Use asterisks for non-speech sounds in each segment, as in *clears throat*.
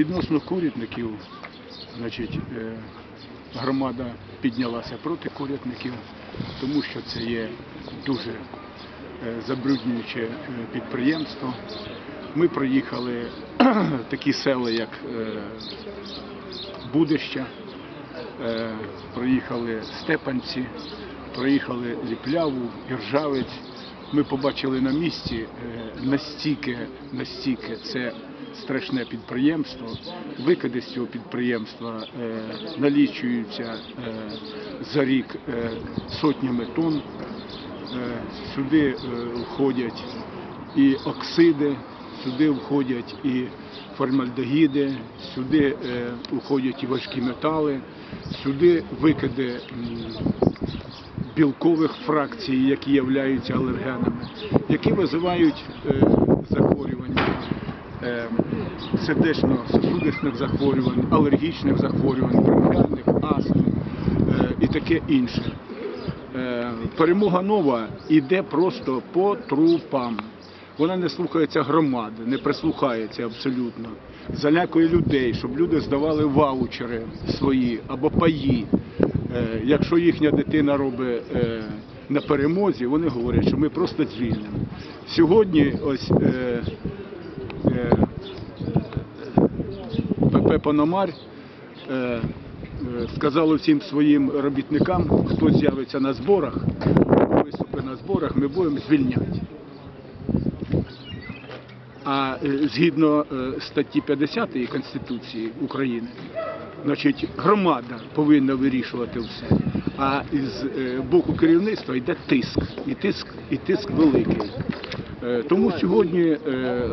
Відносно курятників, значить, е, громада піднялася проти курятників, тому що це є дуже е, забруднююче е, підприємство. Ми проїхали *clears throat* такі села, як Будища, проїхали Степанці, проїхали Ліпляву, Іржавець. Ми побачили на місці настільки, настільки це страшне підприємство. Викиди з цього підприємства е, налічуються е, за рік е, сотнями тонн. Сюди входять і оксиди, сюди входять і формальдегіди, сюди входять і важкі метали, сюди викиди білкових фракцій, які являються алергенами, які визивають захворювання сердечно-сосудисних захворювань, алергічних захворювань, бронхіальних астм е, і таке інше. Е, перемога нова йде просто по трупам. Вона не слухається громади, не прислухається абсолютно. Залякує людей, щоб люди здавали ваучери свої або паї. Е, якщо їхня дитина робить е, на перемозі, вони говорять, що ми просто звільнимо. Сьогодні ось е, е, ПП Пономар е, е, сказало всім своїм робітникам, хто з'явиться на зборах, виступи на зборах, ми будемо звільняти. А е, згідно е, статті 50 Конституції України, значить, громада повинна вирішувати все. А з е, боку керівництва йде тиск, і тиск, і тиск великий. Е, Тому сьогодні е,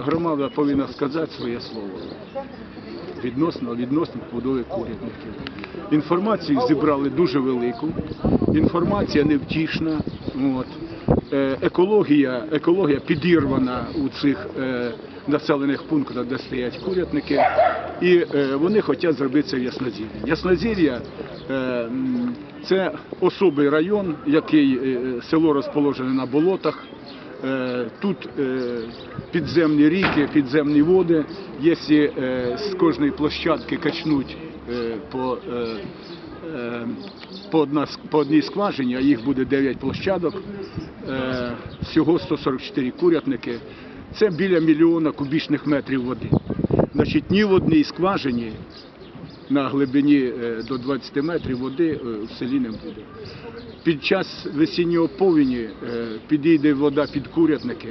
громада повинна сказати своє слово відносно відносно побудови курятників. Інформацію зібрали дуже велику, інформація невтішна. От. Е, Екологія, екологія підірвана у цих населених пунктах, де стоять курятники, і вони хочуть зробити це в. Яснозір'я е, це особий район, який село розположене на болотах. Е, Тут е, підземні ріки, підземні води. Якщо е, з кожної площадки качнуть по, по, одна, по одній скважині, а їх буде 9 площадок, всього 144 курятники, це біля мільйона кубічних метрів води. Значить, ні в одній скважині на глибині е, до 20 метрів води е, в селі не буде. Під час весіннього повені е, підійде вода під курятники,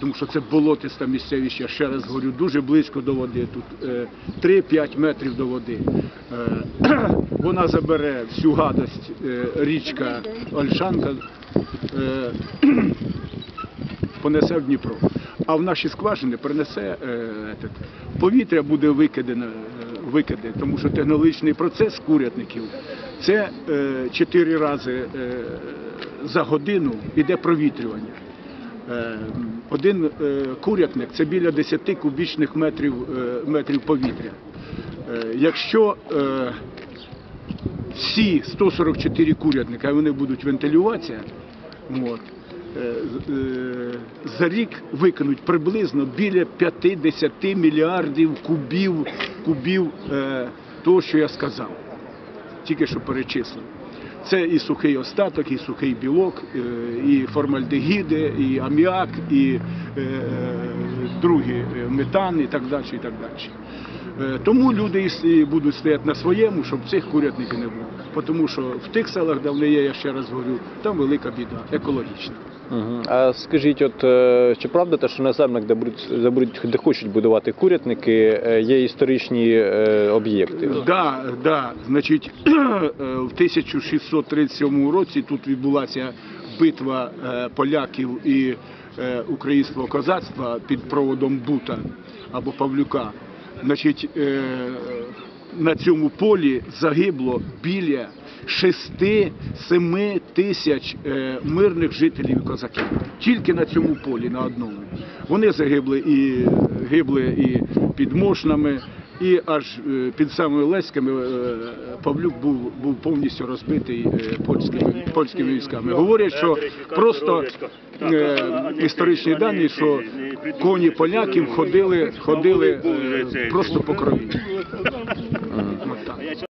тому що це болотиста місцевість, я ще раз говорю, дуже близько до води. Тут е, 3-5 метрів до води. *clears throat* Вона забере всю гадость річка Ольшанка. *clears throat* понесе в Дніпро. А в наші скважини принесе повітря буде викидане, е, викиди, тому що технологічний процес курятників це е, чотири рази е, за годину йде провітрювання. Е, Один курятник це біля 10 кубічних метрів, метрів повітря. Якщо всі 144 курятника вони будуть вентилюватися, за рік викинуть приблизно біля 50 мільярдів кубів, кубів е, того, що я сказав, тільки що перечислив. Це і сухий остаток, і сухий білок, е, і формальдегіди, і аміак, і е, другі метан, і так далі. І так далі. Е, Тому люди і будуть стояти на своєму, щоб цих курятників не було. Тому що в тих селах, де вони є, я ще раз говорю, там велика біда, екологічна. Угу. А скажіть, от е, чи правда те, що на землях, де будуть, де хочуть будувати курятники, е, є історичні об'єкти? Да, да. Значить, *clears throat* в 1637 році тут відбулася битва поляків і українського козацтва під проводом Бута або Павлюка. Значить, е, на цьому полі загибло біля 6-7 тисяч е, мирних жителів козаків. Тільки на цьому полі, на одному. Вони загибли і гибли і під Мошнами, і аж е, під самими Леськами е, Павлюк був, був повністю розбитий е, польськими, польськими військами. Говорять, що просто історичні дані, що коні поляків ходили, ходили просто по крові.